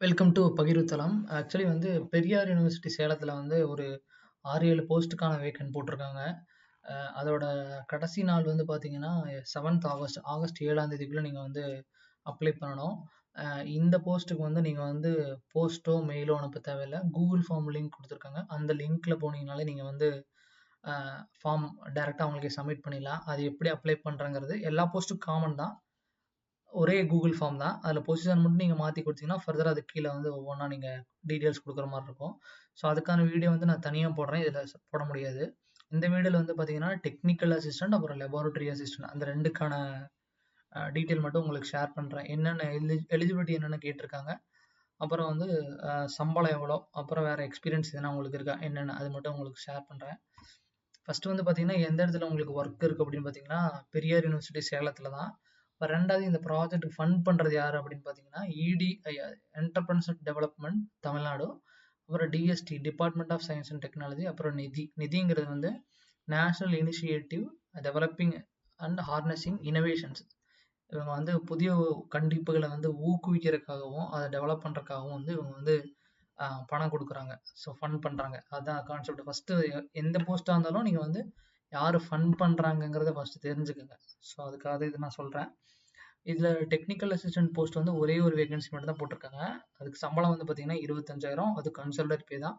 Welcome to பகிர்வுத்தலம் actually வந்து Periyar university சேலத்தில் வந்து ஒரு 6, 7 போஸ்ட்டுக்கான வேக்கன் போட்டிருக்காங்க. அ அதோட கடைசி நாள் வந்து பார்த்தீங்கன்னா, செவன்த் ஆகஸ்ட் ஆகஸ்ட் ஏழாம் தேதிக்குள்ளே நீங்கள் வந்து அப்ளை பண்ணணும். இந்த போஸ்ட்டுக்கு வந்து நீங்கள் வந்து போஸ்ட்டோ, மெயிலோ அனுப்ப தேவையில்ல. கூகுள் ஃபார்ம் லிங்க் கொடுத்துருக்காங்க அந்த லிங்க்கில் போனீங்கனாலே நீங்கள் வந்து ஃபார்ம் டைரெக்டாக அவங்களுக்கு சப்மிட் பண்ணிடலாம். அது எப்படி அப்ளை பண்ணுறங்கிறது எல்லா போஸ்ட்டுக்கும் காமன் தான். ஒரே கூகுள் ஃபார்ம் தான். அதில் பொசிஷன் மட்டும் நீங்கள் மாற்றி கொடுத்தீங்கன்னா ஃபர்தராக அதுக்கு கீழே வந்து ஒவ்வொன்றா நீங்கள் டீட்டெயில்ஸ் கொடுக்குற மாதிரி இருக்கும். ஸோ அதுக்கான வீடியோ வந்து நான் தனியாக போடுறேன். இதில் போட முடியாது. இந்த வீடியோவில் வந்து பார்த்தீங்கன்னா, டெக்னிக்கல் அசிஸ்டன்ட் அப்புறம் லெபார்ட்டரி அசிஸ்டன்ட் அந்த ரெண்டுக்கான டீட்டெயில் மட்டும் உங்களுக்கு ஷேர் பண்ணுறேன் என்னென்ன எலி எலிஜிபிலிட்டி என்னென்ன கேட்டிருக்காங்க. அப்புறம் வந்து சம்பளம் எவ்வளோ? அப்புறம் வேறு எக்ஸ்பீரியன்ஸ் எதனா உங்களுக்கு இருக்கா? என்னென்ன அது மட்டும் உங்களுக்கு ஷேர் பண்ணுறேன் ஃபஸ்ட்டு வந்து பார்த்தீங்கன்னா, எந்த இடத்துல உங்களுக்கு ஒர்க் இருக்குது அப்படின்னு பார்த்தீங்கன்னா, பெரியார் யூனிவர்சிட்டி சேலத்தில் தான். இப்போ ரெண்டாவது இந்த ப்ராஜெக்ட் ஃபண்ட் பண்ணுறது யார் அப்படின்னு பார்த்தீங்கன்னா, இடி ஐ டெவலப்மெண்ட் தமிழ்நாடு. அப்புறம் DST department of science and technology. அப்புறம் நிதி. நிதிங்கிறது வந்து national initiative developing and harnessing innovations இவங்க வந்து புதிய கண்டிப்புகளை வந்து ஊக்குவிக்கிறதுக்காகவும், அதை டெவலப் பண்ணுறதுக்காகவும் வந்து இவங்க வந்து பணம் கொடுக்குறாங்க ஸோ ஃபண்ட் பண்ணுறாங்க அதுதான் கான்செப்ட். ஃபஸ்ட்டு எந்த போஸ்ட்டாக இருந்தாலும் நீங்கள் வந்து யார் ஃபண்ட் பண்ணுறாங்கங்கிறத ஃபஸ்ட்டு தெரிஞ்சுக்கோங்க ஸோ அதுக்காக இது நான் சொல்கிறேன் இதில் டெக்னிக்கல் அசிஸ்டன்ட் போஸ்ட் வந்து ஒரே ஒரு வேகன்சி மட்டும் தான் போட்டிருக்காங்க. அதுக்கு சம்பளம் வந்து பார்த்தீங்கன்னா, 25,000 அது கன்சல்டர் பே தான்.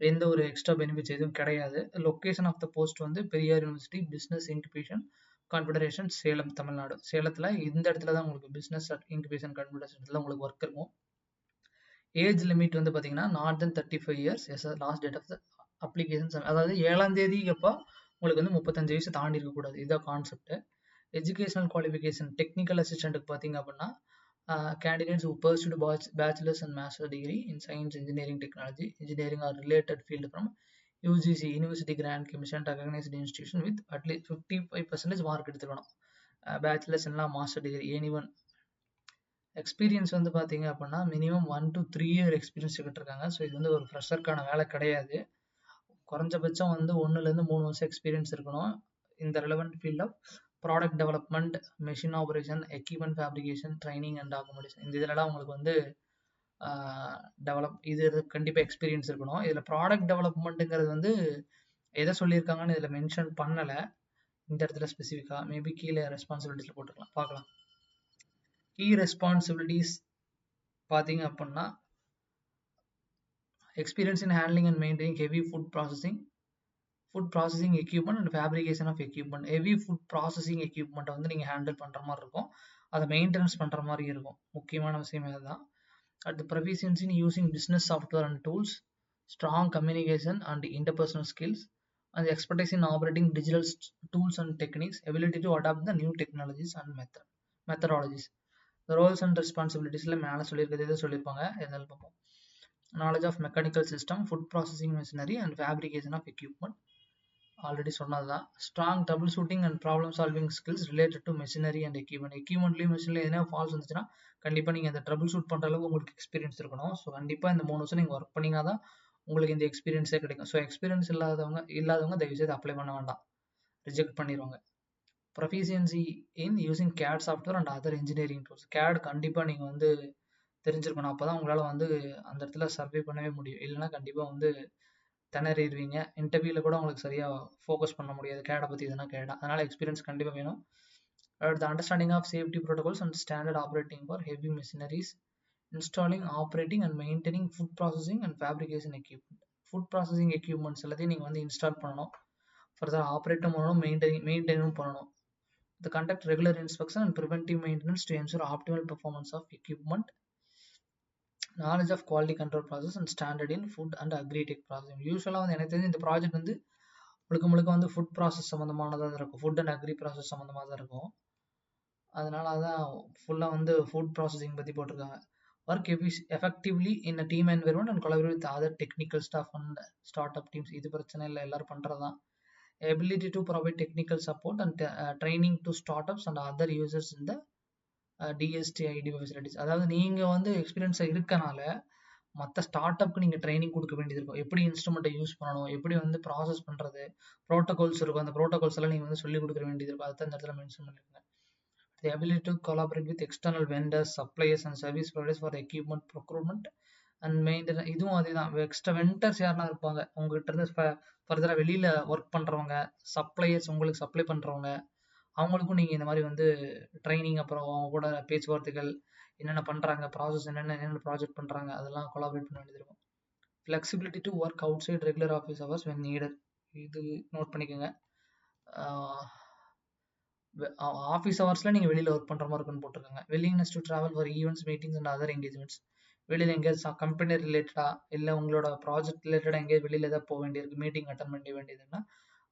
எந்த ஒரு எக்ஸ்ட்ரா பெனிஃபிட்ஸ் எதுவும் கிடையாது. லொகேஷன் ஆஃப் த போஸ்ட் வந்து Periyar university business incubation confederation Salem, Tamil Nadu. சேலத்தில் இந்த இடத்துல தான் உங்களுக்கு பிஸ்னஸ் இன்குபேஷன் கான்ஃபெடரேஷன்ல உங்களுக்கு ஒர்க் இருக்கும். ஏஜ் லிமிட் வந்து பார்த்தீங்கன்னா, not than 35 years as last date of the applications அதாவது 7ஆம் தேதிக்கப்ப உங்களுக்கு வந்து 35 வயசு தாண்டி இருக்கக்கூடாது. இதான் கான்செப்ட். எஜுகேஷனல் குவாலிஃபிகேஷன் டெக்னிக்கல் அசிஸ்டண்ட்டுக்கு பார்த்தீங்க அப்படின்னா, candidates who first pass bachelors and master degree in science engineering technology, engineering or related field from UGC university grant commission recognised institution with at least 55% mark எடுத்துக்கணும். Bachelors எல்லாம் master degree any one. Experience வந்து பார்த்தீங்க அப்படின்னா, minimum one to three year experience கேட்டிருக்காங்க. So இது வந்து ஒரு ஃப்ரெஷருக்கான வேலை கிடையாது. குறைஞ்சபட்சம் வந்து 1லேருந்து 3 வருஷம் எக்ஸ்பீரியன்ஸ் இருக்கணும். இந்த relevant field of product development machine operation equipment fabrication, training and documentation இந்த இதிலலாம் உங்களுக்கு வந்து டெவலப் இது கண்டிப்பாக எக்ஸ்பீரியன்ஸ் இருக்கணும். இதில் ப்ராடக்ட் டெவலப்மெண்ட்டுங்கிறது வந்து எதை சொல்லியிருக்காங்கன்னு இதில் மென்ஷன் பண்ணலை இந்த இடத்துல ஸ்பெசிஃபிக்காக மேபி கீழே ரெஸ்பான்சிபிலிட்டியில் போட்டுக்கலாம் பார்க்கலாம். கீ ரெஸ்பான்சிபிலிட்டிஸ் பார்த்தீங்க அப்படின்னா experience in handling and maintaining heavy food processing, food processing equipment and fabrication of equipment heavy food processing எக்யூப்மெண்ட்டை வந்து நீங்கள் ஹேண்டில் பண்ணுற மாதிரி இருக்கும். அதை மெயின்டெனன்ஸ் பண்ணுற மாதிரி இருக்கும். முக்கியமான விஷயம் இதுதான். அடுத்து proficiency in using business software and tools, strong communication and interpersonal skills, and expertise in operating digital tools and techniques, ability to adapt the new technologies and method methodologies. Roles and ரெஸ்பான்சிபிலிட்டிஸில் மேலே சொல்லியிருக்கிறது எதுவும் சொல்லியிருப்பாங்க. எதாவது பார்ப்போம். Knowledge of mechanical system, food processing machinery and fabrication of equipment already சொன்னது தான். Strong trouble shooting and problem solving skills related to machinery and equipment எக்யூப்மெண்ட்லேயும் மிஷினில் எதனா ஃபால்ஸ் வந்துச்சுன்னா, கண்டிப்பாக நீங்கள் அந்த ட்ரபுள் ஷூட் பண்ணுற அளவுக்கு உங்களுக்கு எக்ஸ்பீரியன்ஸ் இருக்கணும். ஸோ கண்டிப்பாக இந்த மூணு வருஷம் நீங்கள் ஒர்க் பண்ணீங்கன்னா தான் உங்களுக்கு இந்த எக்ஸ்பீரியன்ஸே கிடைக்கும். ஸோ எக்ஸ்பீரியன்ஸ் இல்லாதவங்க இல்லாதவங்க தயவுசெய்து அப்ளை பண்ண வேண்டாம். ரிஜெக்ட் பண்ணிடுவாங்க proficiency in using CAD software and other engineering tools. CAD கண்டிப்பாக நீங்கள் வந்து தெரிஞ்சிருக்கணும். அப்போ தான் உங்களால் வந்து அந்த இடத்துல சர்வே பண்ணவே முடியும். இல்லைன்னா கண்டிப்பாக வந்து திணறிடுவீங்க இன்டர்வியூவில் கூட உங்களுக்கு சரியாக ஃபோக்கஸ் பண்ண முடியாது. கேட பற்றி எதுனா கேடா அதனால் எக்ஸ்பீரியன்ஸ் கண்டிப்பாக வேணும். அடுத்து understanding of safety protocols and standard operating for heavy machineries installing, operating and maintaining food processing and fabrication equipment food processing equipments எல்லாத்தையும் நீங்கள் வந்து இன்ஸ்டால் பண்ணணும். ஃபர்தர் ஆப்ரேட்டும் பண்ணணும், மெயின்டைனிங் மெயின்டைனும் பண்ணணும். The conduct regular inspection and preventive maintenance to ensure optimal performance of equipment. Knowledge of quality control process and standard in food and agritech process யூஸ்வலாக வந்து எனக்கு தெரிஞ்சு இந்த ப்ராஜெக்ட் வந்து முழுக்க முழுக்க வந்து ஃபுட் ப்ராசஸ் சம்மந்தமானதாக தான் இருக்கும். ஃபுட் அண்ட் அக்ரி ப்ராசஸ் சம்மந்தமாக தான் இருக்கும். அதனால அதான் ஃபுல்லாக வந்து ஃபுட் ப்ராசஸிங் பற்றி போட்டிருக்காங்க. Work எஃபிஷ் effectively in a team environment and collaborate with other technical staff and start up teams. இது பிரச்சனை இல்லை எல்லாரும் பண்ணுறது தான். Ability to provide technical support and training to start ups and other users இந்த DST ID facilities அதாவது நீங்கள் வந்து எக்ஸ்பீரியன்ஸாக இருக்கனால மற்ற ஸ்டார்ட் அப்க்கு நீங்கள் ட்ரைனிங் கொடுக்க வேண்டியது இருக்கும். எப்படி இன்ஸ்ட்ருமெண்ட்டை யூஸ் பண்ணணும், எப்படி வந்து ப்ராசஸ் பண்ணுறது புரோட்டோகால்ஸ் இருக்கும். அந்த ப்ரோட்டோகால்ஸ் எல்லாம் நீங்கள் வந்து சொல்லிக் கொடுக்க வேண்டியது இருக்கும். அதுதான் இந்த இடத்துல மென்ஷன் பண்ணிருக்கேன். The ability to collaborate with external vendors suppliers and service providers for equipment procurement and maintenance இதுவும் அதேதான் எக்ஸ்ட்ரா வெண்டர்ஸ் யாருன்னா இருப்பாங்க உங்ககிட்ட இருந்து ஃபர்தராக வெளியில் ஒர்க் பண்ணுறவங்க சப்ளையர்ஸ் உங்களுக்கு சப்ளை பண்ணுறவங்க அவங்களுக்கும் நீங்கள் இந்த மாதிரி வந்து ட்ரைனிங் அப்புறம் அவங்க கூட பேச்சுவார்த்தைகள் என்னென்ன பண்ணுறாங்க ப்ராசஸ் என்னென்ன என்னென்ன ப்ராஜெக்ட் பண்ணுறாங்க அதெல்லாம் கொலாபரேட் பண்ண வேண்டியது இருக்கும். Flexibility to work outside regular office hours when needed இது நோட் பண்ணிக்கோங்க. ஆஃபீஸ் ஹவர்ஸில் நீங்கள் வெளியில் ஒர்க் பண்ணுற மாதிரி இருக்குன்னு போட்டிருக்காங்க. Willingness to travel for events meetings and other engagements வெளியில் எங்கேயாவது கம்பெனி ரிலேட்டடாக இல்லை உங்களோட ப்ராஜெக்ட் ரிலேட்டடாக எங்கேயாவது வெளியில் ஏதாவது போக வேண்டியிருக்கு மீட்டிங் அட்டன் பண்ண வேண்டியதுன்னா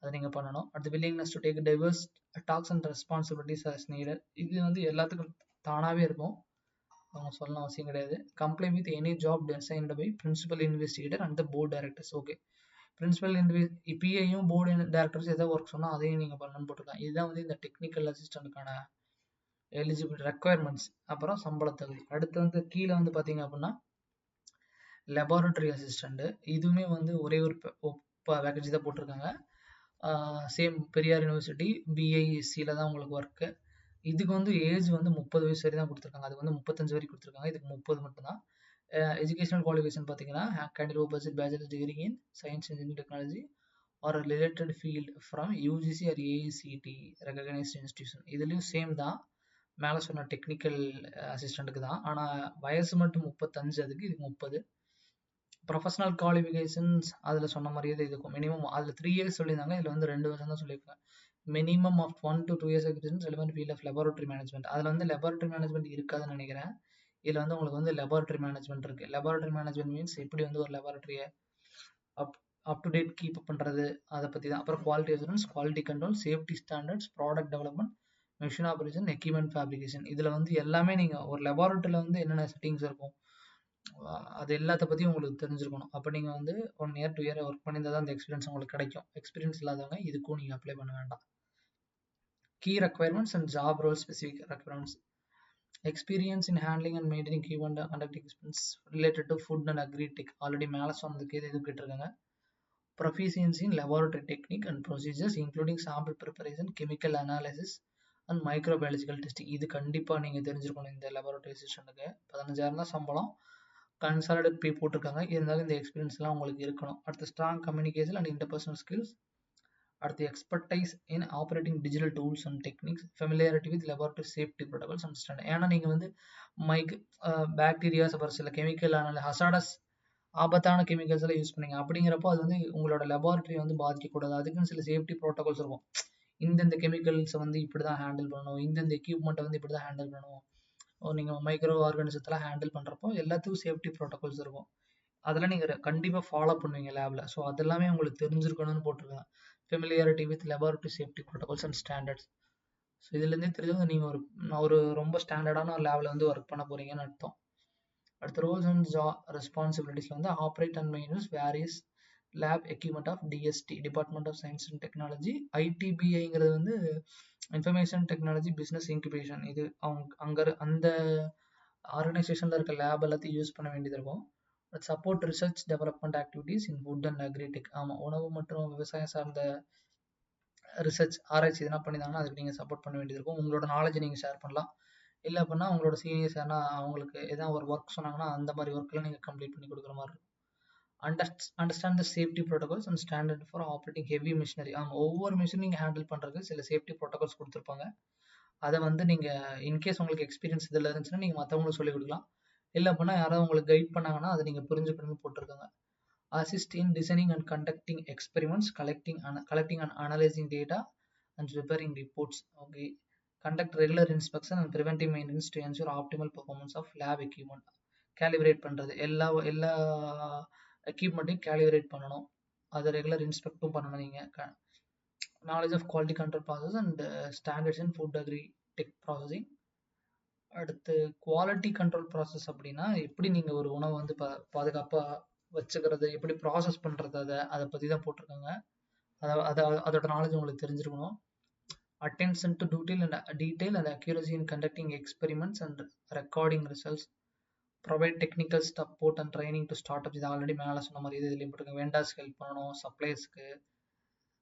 அதை நீங்கள் பண்ணணும். அடுத்து willingness to take diverse tasks and responsibilities as needed இது வந்து எல்லாத்துக்கும் தானாகவே இருக்கும். அவங்க சொல்லணும் அவசியம் கிடையாது. Comply with any job designed by principal investigator and the board directors okay principal இன்வி பிஐயும் போர்டு டேரக்டர்ஸ் எதாவது ஒர்க் சொன்னால் அதையும் நீங்கள் பண்ணணும்னு போட்டிருக்காங்க. இதுதான் வந்து இந்த டெக்னிக்கல் அசிஸ்டண்ட்டுக்கான எலிஜிபிள் ரெக்குயர்மெண்ட்ஸ் அப்புறம் சம்பள தகுதி. அடுத்து வந்து கீழே வந்து பார்த்தீங்க அப்படின்னா லெபார்டரி அசிஸ்டண்ட்டு இதுவுமே வந்து ஒரே ஒரு வேகன்சி தான் போட்டிருக்காங்க. சேம் பெரியார் யூனிவர்சிட்டி பிஐசியில் தான் உங்களுக்கு ஒர்க்கு இதுக்கு வந்து ஏஜ் வந்து முப்பது வயசு வரை தான் கொடுத்துருக்காங்க. அதுக்கு வந்து முப்பத்தஞ்சு வரைக்கும் கொடுத்துருக்காங்க. இதுக்கு முப்பது மட்டும்தான் எஜுகேஷனல் குவாலிஃபிகேஷன் பார்த்தீங்கன்னா candidate budget bachelor degree in science engineering technology or related field from UGC or AICTE recognised institution இதுலேயும் சேம் தான். மேலே சொன்ன டெக்னிக்கல் அசிஸ்டண்ட்டுக்கு தான். ஆனால் வயசு மட்டும் முப்பத்தஞ்சு அதுக்கு இதுக்கு முப்பது. ப்ரொஃபஷனல் குவாலிஃபிகேஷன்ஸ் அதில் சொன்ன மாதிரியே தான் இருக்கும் மினிமம் அதில் த்ரீ இயர்ஸ் சொல்லியிருந்தாங்க. இதில் வந்து ரெண்டு வருஷம் தான் சொல்லியிருக்காங்க. Minimum of one to two years experience relevant field of laboratory management அதில் வந்து லெபார்டரி மேனேஜ்மெண்ட் இருக்காதுன்னு நினைக்கிறேன். இதில் வந்து உங்களுக்கு வந்து லெபார்டரி மேனேஜ்மெண்ட் இருக்குது லெபார்டரி மேனேஜ்மெண்ட் மீன்ஸ் எப்படி வந்து ஒரு லெபார்டரியை up up to date keep up பண்ணுறது அதை பற்றி தான் அப்புறம் quality assurance quality control safety standards product development machine operation equipment fabrication இதில் வந்து எல்லாமே நீங்கள் ஒரு லெபார்ட்டரியில் வந்து என்னென்ன செட்டிங்ஸ் இருக்கும்? அது எல்லாத்த பற்றியும் உங்களுக்கு தெரிஞ்சிருக்கணும். அப்போ நீங்கள் வந்து one year two year work பண்ணியிருந்தால் தான் அந்த எக்ஸ்பீரியன்ஸ் உங்களுக்கு கிடைக்கும். எக்ஸ்பீரியன்ஸ் இல்லாதவங்க இதுக்கும் நீங்கள் அப்ளை பண்ண வேண்டாம். Key requirements and job role specific requirements experience in handling and maintaining key and conducting experiments related to food and agritech already மேலே சொன்னதுக்கு இது எதுவும் கேட்டிருக்காங்க. Proficiency in laboratory technique and procedures including sample preparation chemical analysis and microbiological testing இது கண்டிப்பாக நீங்கள் தெரிஞ்சிருக்கணும் இந்த லெபார்டரி அசிஸ்டண்ட்டுக்கு பதினஞ்சாயிரம் தான் சம்பளம். கன்சாலிடேட் பே போட்டிருக்காங்க. இருந்தாலும் இந்த எக்ஸ்பீரியன்ஸ்லாம் உங்களுக்கு இருக்கணும். அடுத்து strong communication and interpersonal skills அடுத்து expertise in operating digital tools and techniques familiarity with laboratory safety protocols and standard ஏன்னா நீங்கள் வந்து மைக் பாக்டீரியாஸ் அப்புறம் சில கெமிக்கல் ஹசாடஸ் ஆபத்தான கெமிக்கல்ஸ் எல்லாம் யூஸ் பண்ணீங்க. அப்படிங்கிறப்போ அது வந்து உங்களோட லெபார்டரியை வந்து பாதிக்கக்கூடாது. அதுக்குன்னு சில சேஃப்டி ப்ரோட்டோகால்ஸ் இருக்கும். இந்தந்த கெமிக்கல்ஸை வந்து இப்படி தான் ஹேண்டில் பண்ணணும். இந்தந்த எக்யூப்மெண்ட்டை வந்து இப்படி தான் ஹேண்டில் பண்ணணும். நீங்கள் மைக்ரோ ஆர்கானிசத்தெல்லாம் ஹேண்டில் பண்ணுறப்போ எல்லாத்துக்கும் சேஃப்டி ப்ரோட்டோகால்ஸ் இருக்கும். அதெல்லாம் நீங்கள் கண்டிப்பாக ஃபாலோ பண்ணுவீங்க லேபில் ஸோ அதெல்லாமே உங்களுக்கு தெரிஞ்சிருக்கணும்னு போட்டிருக்காங்க familiarity with laboratory safety protocols and standards so இதுலேருந்தே தெரிஞ்சது நீங்கள் ஒரு ஒரு ரொம்ப ஸ்டாண்டர்டான ஒரு லேபில் வந்து ஒர்க் பண்ண போகிறீங்கன்னு அர்த்தம். அடுத்த ரோல்ஸ் அண்ட் ஜா ரெஸ்பான்சிபிலிட்டிஸில் வந்து operate and mains various lab equipment of DST department of science and technology ஐடிபிஐங்கிறது வந்து இன்ஃபர்மேஷன் டெக்னாலஜி பிஸ்னஸ் இன்குபேஷன் இது அவங்க அங்கே அந்த ஆர்கனைசேஷனில் இருக்க லேப் எல்லாத்தையும் யூஸ் பண்ண வேண்டியது இருக்கும். Support research development activities in food and agritech ஆமாம் உணவு மற்றும் விவசாயம் சார்ந்த ரிசர்ச் ஆராய்ச்சி எதனா பண்ணியிருந்தாங்கன்னா அதுக்கு நீங்கள் சப்போர்ட் பண்ண வேண்டியது இருக்கும். உங்களோட நாலேஜை நீங்கள் ஷேர் பண்ணலாம். இல்லை அப்படின்னா உங்களோட சீனியர்ஸ் யார்னா அவங்களுக்கு எதாவது ஒரு ஒர்க் சொன்னாங்கன்னா அந்த மாதிரி ஒர்க்கெலாம் நீங்கள் கம்ப்ளீட் பண்ணி கொடுக்குற மாதிரி இருக்கும். Under understand the safety protocols and standard for operating heavy machinery ஆமாம் ஒவ்வொரு மிஷினும் நீங்கள் ஹேண்டில் பண்ணுறதுக்கு சில சேஃப்டி ப்ரோட்டோகால்ஸ் கொடுத்துருப்பாங்க. அதை வந்து நீங்கள் இன்கேஸ் உங்களுக்கு எக்ஸ்பீரியன்ஸ் இதில் இருந்துச்சுன்னா நீங்கள் மற்றவங்களுக்கு சொல்லிக் கொடுக்கலாம். இல்லை அப்படின்னா யாராவது உங்களுக்கு கைட் பண்ணாங்கன்னா அதை நீங்கள் புரிஞ்சுக்கணும்னு போட்டிருக்காங்க. Assist in designing and conducting experiments collecting collecting and analysing data and preparing reports okay conduct regular inspection and preventive maintenance to ensure optimal performance of lab equipment calibrate பண்ணுறது எல்லா எல்லா எக்யூப்மெண்ட்டையும் கேலிபிரேட் பண்ணணும். அதை ரெகுலர் இன்ஸ்பெக்டும் பண்ணணும் நீங்கள் knowledge of quality control process and standards in food agritech processing அடுத்து quality control process அப்படின்னா எப்படி நீங்கள் ஒரு உணவை வந்து பா பாதுகாப்பாக வச்சுக்கிறது எப்படி ப்ராசஸ் பண்ணுறது அதை அதை பற்றி தான் போட்டிருக்காங்க. அதை அதை அதோட நாலேஜ் உங்களுக்கு தெரிஞ்சிருக்கணும். Attention to detail and detail and accuracy in conducting experiments and recording results provide technical support and training to start up இது ஆல்ரெடி மேலே சொன்ன மாதிரி இது இதுலேயும் போட்டுருங்க வெண்டார்ஸ் ஹெல்ப் பண்ணணும் சப்ளைஸ்க்கு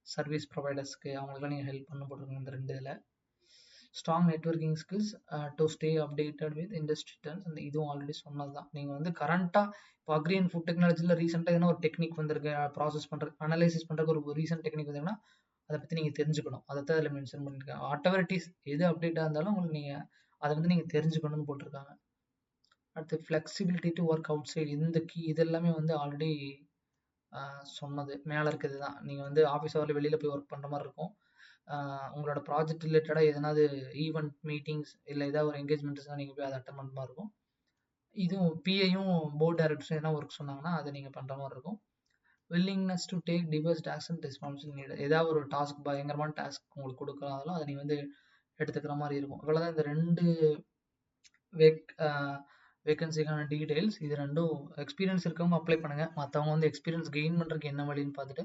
சர்வீஸ் ப்ரொவைடர்ஸ்க்கு அவங்களுக்குலாம் நீங்கள் ஹெல்ப் பண்ண போட்டுருங்க இந்த ரெண்டு இதில். Strong networking skills to stay updated with industry trends அந்த இதுவும் ஆல்ரெடி சொன்னது தான் நீங்கள் வந்து கரண்ட்டாக இப்போ அக்ரி அண்ட் ஃபுட் டெக்னாலஜியில் ரீசெண்டாக எதனா ஒரு டெக்னிக் வந்திருக்கு ப்ராசஸ் பண்ணுறது அனலைசிஸ் பண்ணுறதுக்கு ஒரு ரீசெண்ட் டெக்னிக் வந்தீங்கன்னா அதை பற்றி நீங்கள் தெரிஞ்சுக்கணும். அதை தான் அதில் மென்ஷன் பண்ணியிருக்காங்க ஆட்டோவரிட்டிஸ் எது அப்டேட்டாக இருந்தாலும் உங்களுக்கு நீங்கள் அதை வந்து நீங்கள் தெரிஞ்சுக்கணும்னு போட்டிருக்காங்க. அடுத்து flexibility to work outside இந்த கீ இதெல்லாமே வந்து ஆல்ரெடி சொன்னது. மேலே இருக்கிறது தான். நீங்கள் வந்து ஆஃபீஸ் ஹவரில் வெளியில் போய் ஒர்க் பண்ணுற மாதிரி இருக்கும். உங்களோட ப்ராஜெக்ட் ரிலேட்டடாக எதனாவது ஈவெண்ட் மீட்டிங்ஸ் இல்லை ஏதாவது ஒரு என்கேஜ்மெண்ட்ஸ்னால் நீங்கள் போய் அதை அட்டன் பண்ணுற மாதிரி இருக்கும். இதுவும் பிஏயும் போர்ட் டைரக்டர்ஸும் எதனா ஒர்க் சொன்னாங்கன்னா அதை நீங்கள் பண்ணுற மாதிரி இருக்கும். Willingness to take diverse tasks and responsibility ஏதாவது ஒரு டாஸ்க் பயங்கரமான டாஸ்க் உங்களுக்கு கொடுக்கலாம் அதெல்லாம் அதை நீங்கள் வந்து எடுத்துக்கிற மாதிரி இருக்கும். இவ்வளோதான் இந்த ரெண்டு வேக் வேகன்சிக்கான டீடைல்ஸ் இது ரெண்டும் எக்ஸ்பீரியன்ஸ் இருக்கவங்க அப்ளை பண்ணுங்கள் மற்றவங்க வந்து எக்ஸ்பீரியன்ஸ் கெயின் பண்ணுறதுக்கு என்ன வழின்னு பார்த்துட்டு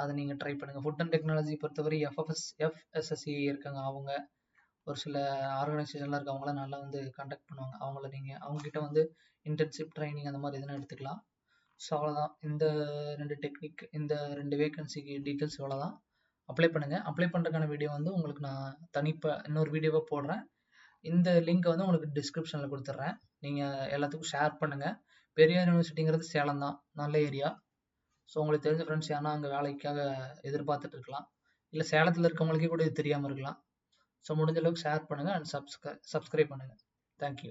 அதை நீங்கள் ட்ரை பண்ணுங்கள் ஃபுட் அண்ட் டெக்னாலஜி பொறுத்தவரை எஃப்எஃப்எஸ் எஃப்எஸ்எஸ்சி இருக்காங்க. அவங்க ஒரு சில ஆர்கனைசேஷனில் இருக்கவங்களாம் நல்லா வந்து கான்டாக்ட் பண்ணுவாங்க. அவங்கள நீங்கள் அவங்ககிட்ட வந்து இன்டர்ன்ஷிப் ட்ரைனிங் அந்த மாதிரி எதுனா எடுத்துக்கலாம். ஸோ அவ்வளோதான் இந்த ரெண்டு டெக்னிக் இந்த ரெண்டு வேகன்சிக்கு டீட்டெயில்ஸ் இவ்வளோதான் அப்ளை பண்ணுங்கள் அப்ளை பண்ணுறதுக்கான வீடியோ வந்து உங்களுக்கு நான் தனிப்பாக இன்னொரு வீடியோவாக போடுறேன். இந்த லிங்க் வந்து உங்களுக்கு டிஸ்கிரிப்ஷனில் கொடுத்துட்றேன் நீங்கள் எல்லாத்துக்கும் ஷேர் பண்ணுங்கள் பெரியார் யூனிவர்சிட்டிங்கிறது சேலம் தான் நல்ல ஏரியா ஸோ உங்களுக்கு தெரிஞ்ச ஃப்ரெண்ட்ஸ் யாரா அங்கே வேலைக்காக எதிர்பார்த்துட்டு இருக்கலாம். இல்லை சேலத்தில் இருக்கவங்களுக்கே கூட இது தெரியாமல் இருக்கலாம். ஸோ முடிஞ்ச அளவுக்கு ஷேர் பண்ணுங்கள் அண்ட் சப்ஸ்கிரை சப்ஸ்கிரைப் பண்ணுங்கள் தேங்க்யூ